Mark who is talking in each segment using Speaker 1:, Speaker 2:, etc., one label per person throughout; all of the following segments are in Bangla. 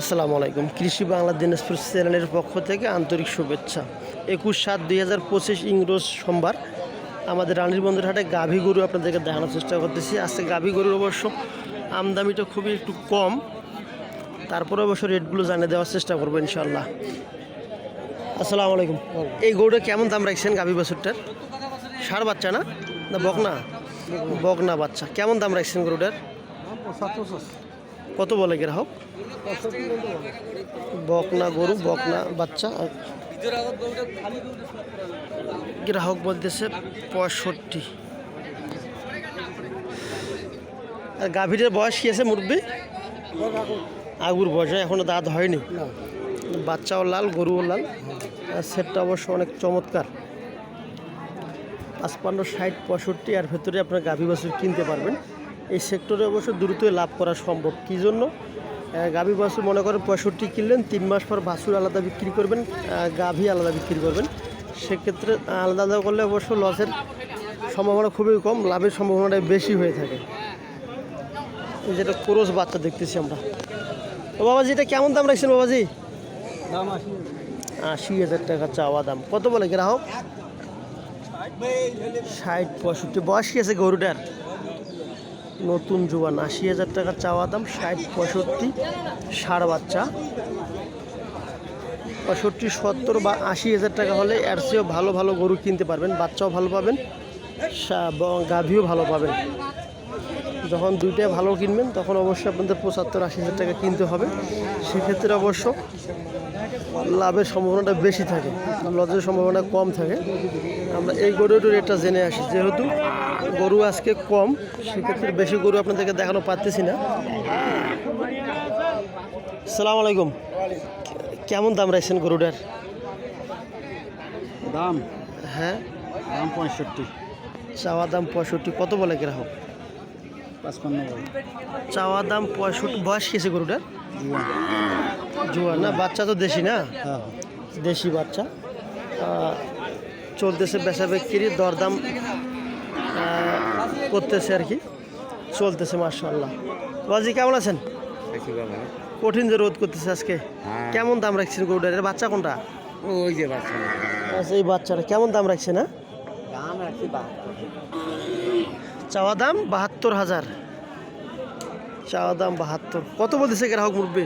Speaker 1: আসসালামু আলাইকুম। কৃষি বাংলা দিনাজপুর চ্যানেলের পক্ষ থেকে আন্তরিক শুভেচ্ছা। একুশ সাত দুই হাজার পঁচিশ ইংরোজ সোমবার আমাদের রানীর বন্ধুর হাটে গাভী গরু আপনাদেরকে দেখানোর চেষ্টা করতেছি। আজকে গাভী গরুর অবশ্য আমদামিটা খুবই একটু কম। তারপরে অবশ্য রেটগুলো জানিয়ে দেওয়ার চেষ্টা করব ইনশাল্লাহ আসসালামু আলাইকুম। এই গরুটা কেমন দাম রাখছেন গাভী বছরটার? সার বাচ্চা না? না, বকনা? বকনা বাচ্চা। কেমন দাম রাখছেন গরুটার? কত বলে গ্রাহক? বকনা গরু বকনা বাচ্চা। গ্রাহক বলতেছে পঁয়ষট্টি। আর গাভীরের বয়স কি আছে মুরব্বী? আগুর বয়স এখনও দাঁত হয়নি। বাচ্চাও লাল গরুও লাল। আর সেটটা অবশ্য অনেক চমৎকার। পাঁচপান্ন ষাট পঁয়ষট্টি আর ভেতরে আপনার গাভী বাছুর কিনতে পারবেন। এই সেক্টরে অবশ্য দ্রুতই লাভ করা সম্ভব। কী জন্য? গাভী বাছুর মনে করেন পঁয়ষট্টি কিনলেন তিন মাস পর বাছুর আলাদা বিক্রি করবেন গাভী আলাদা বিক্রি করবেন। সেক্ষেত্রে আলাদা আলাদা করলে অবশ্য লসের সম্ভাবনা খুবই কম লাভের সম্ভাবনাটা বেশি হয়ে থাকে। যেটা ক্রোশ বাচ্চা দেখতেছি আমরা। ও বাবাজি এটা কেমন দাম রাখছেন বাবাজি?
Speaker 2: দাম আসি
Speaker 1: আশি হাজার টাকা চাওয়া দাম। কত বলে গ্রাহক? ষাট পঁয়ষট্টি। বয়স কি আছে গরুটার? নতুন জোয়ান আশি হাজার টাকা চাওয়া দাম, ষাট, পঁয়ষট্টি ষাড় বাচ্চা। পঁয়ষট্টি, সত্তর বা আশি হাজার টাকা হলে এর চেয়েও ভালো ভালো গরু কিনতে পারবেন, বাচ্চাও ভালো পাবেন গাভীও ভালো পাবেন। যখন দুইটাই ভালো কিনবেন, তখন অবশ্যই আপনাদের পঁচাত্তর, আশি হাজার টাকা কিনতে হবে। সেক্ষেত্রে অবশ্য লাভের সম্ভাবনাটা বেশি থাকে, লজের সম্ভাবনা কম থাকে। আমরা এই গরুর রেটটা জেনে আসি, যেহেতু গরু আজকে কম সেক্ষেত্রে বেশি গরু আপনাদেরকে দেখানো পারতেছি না। সালাম আলাইকুম। কেমন দাম রাখছেন গরুটার?
Speaker 2: দাম?
Speaker 1: হ্যাঁ?
Speaker 2: দাম পঁয়ষট্টি।
Speaker 1: চাওয়া দাম পঁয়ষট্টি কত বলে গ্রাহক?
Speaker 2: পাঁচপান্ন
Speaker 1: চাওয়া দাম পঁয়ষট্টি বয়স কেছে গরুটার? জুয়া না বাচ্চা তো দেশি না?
Speaker 2: হ্যাঁ।
Speaker 1: দেশি বাচ্চা। চলতেছে বেচা বিক্রি দরদাম করতেছে আর কি। চলতেছে মার্শাল্লাহ বাজি কেমন আছেন? কঠিন যে রোদ করতেছে আজকে।
Speaker 2: হ্যাঁ।
Speaker 1: কেমন দাম রাখছেন গরুটার? এর বাচ্চা কোনটা?
Speaker 2: ওই যে বাচ্চা।
Speaker 1: আচ্ছা এই বাচ্চাটা কেমন দাম রাখছে না?
Speaker 2: দাম রাখছি
Speaker 1: চাওয়া দাম বাহাত্তর হাজার। চাওয়া দাম বাহাত্তর। কত বলতেছে গ্রাহক মুরব্বী?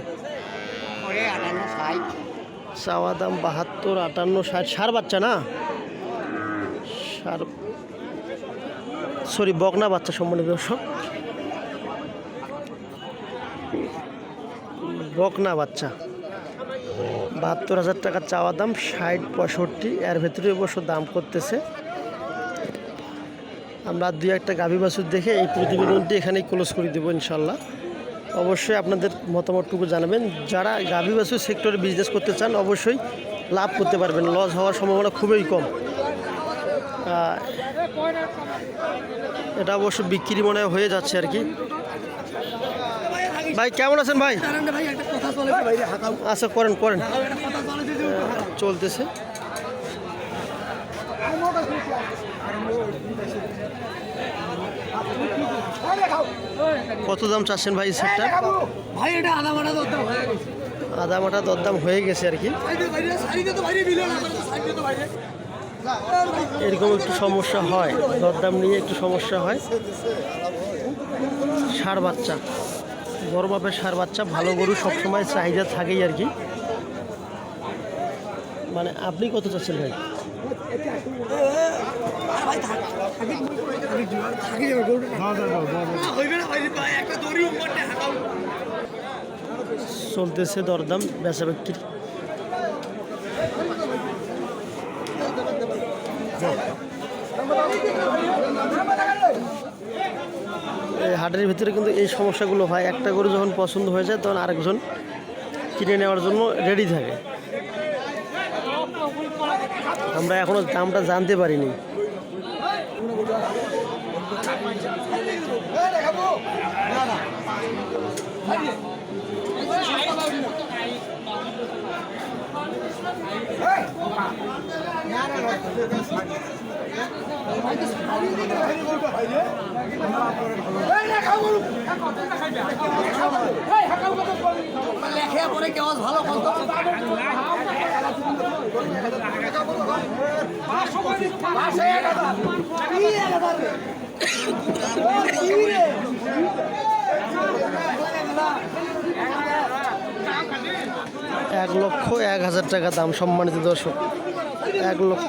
Speaker 1: চাওয়া দাম বাহাত্তর আটান্ন ষাট। সার বাচ্চা না? সার সরি বকনা বাচ্চা সম্বন্ধে দর্শক। বকনা বাচ্চা। বাহাত্তর হাজার টাকা চাওয়া দাম, ষাট পঁয়ষট্টি, এর ভেতরে অবশ্য দাম করতেছে। আমরা দুই একটা গাভী বাছুর দেখে এই প্রতিবেদনটি এখানেই ক্লোজ করে দেবো ইনশাল্লাহ অবশ্যই আপনাদের মতামতটুকু জানাবেন। যারা গাভী বাছুর সেক্টরে বিজনেস করতে চান, অবশ্যই লাভ করতে পারবেন। লস হওয়ার সম্ভাবনা খুবই কম। এটা অবশ্য বিক্রি মনে হয় যাচ্ছে আর কি। ভাই কেমন আছেন ভাই? আচ্ছা করেন করেন। চলতেছে। কত দাম চাচ্ছেন ভাই সেটটা
Speaker 2: ভাই এটা আধা মাটা দরদাম হয়ে গেছে।
Speaker 1: আদা মাটা দরদাম হয়ে গেছে আর কি। এরকম একটু সমস্যা হয়, দরদাম নিয়ে একটু সমস্যা হয়। সার বাচ্চা, বড় বাপের সার বাচ্চা, ভালো গরু সবসময় চাহিদা থাকেই আর কি। মানে আপনি কত চাচ্ছেন ভাই? চলতেছে দরদাম বেচা বিক্রি হাটের ভিতরে কিন্তু এই সমস্যাগুলো হয়। একটা গরু যখন পছন্দ হয়ে যায়, তখন আরেকজন কিনে নেওয়ার জন্য রেডি থাকে। আমরা এখনও দামটা জানতে পারিনি।
Speaker 2: না।
Speaker 1: এক লক্ষ এক হাজার টাকা দাম সম্মানিত দর্শক। এক লক্ষ।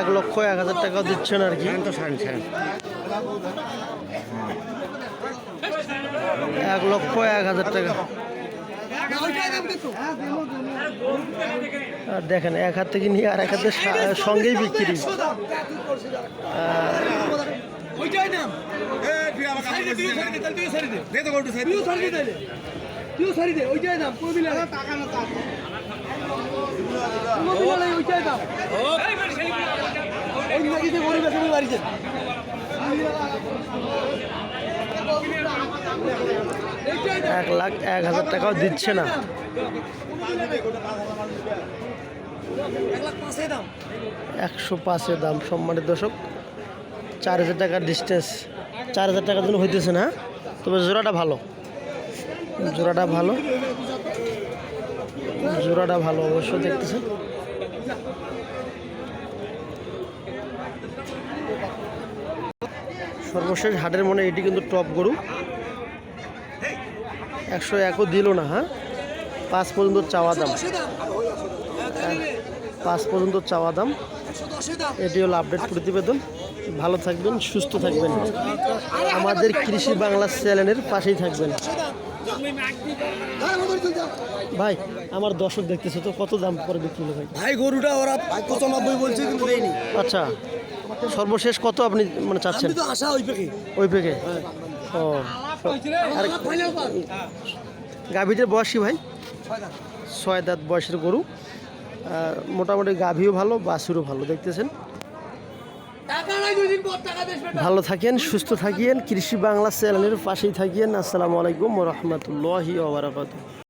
Speaker 1: এক লক্ষ এক হাজার টাকা দিচ্ছেন আর কি। এক লক্ষ এক হাজার টাকা। দেখেন এক হাত থেকে নিয়ে আর এক হাতের সঙ্গেই বিক্রি।
Speaker 2: দাম,
Speaker 1: এক লাখ এক হাজার টাকাও দিচ্ছে না।
Speaker 2: এক লাখ পাঁচে দাম।
Speaker 1: একশো সম্মানিত দর্শক। চার হাজার টাকার ডিস্টেন্স চার হাজার টাকার জন্য হইতেছে না, তবে জোড়াটা ভালো। জোড়াটা ভালো। জোড়াটা ভালো অবশ্য দেখতেছেন। সর্বশেষ হাটের মনে এটি কিন্তু টপ গরু। একশো একও দিল না হ্যাঁ? পাঁচ পর্যন্ত চাওয়া দাম। পাঁচ পর্যন্ত চাওয়া দাম।
Speaker 2: দাম।
Speaker 1: এটি হলো আপডেট প্রতিবেদন। ভালো থাকবেন সুস্থ থাকবেন। আমাদের কৃষি বাংলা চ্যানেলের পাশেই থাকবেন। ভাই আমার দর্শক দেখতেছে তো কত দাম করে বিক্রি হলো ভাই?
Speaker 2: ভাই গরুটা ওরা পঁচানব্বই বলছে কিন্তু দেয়নি।
Speaker 1: আচ্ছা সর্বশেষ কত আপনি মানে চাচ্ছেন?
Speaker 2: তো আশা ওই পেকে
Speaker 1: ওই পেকে ও আর
Speaker 2: পার
Speaker 1: গাভীদের বয়সী ভাই? ছয় দাঁত। বয়সের গরু। মোটামুটি গাভীও ভালো বাছুরও ভালো দেখতেছেন
Speaker 2: টাকা নাই দুই দিন পর টাকা দেশ
Speaker 1: ভালো থাকেন সুস্থ থাকেন কৃষি বাংলা চ্যানেলের পাশেই থাকেন। আসসালামু আলাইকুম রহমতুল্লাহি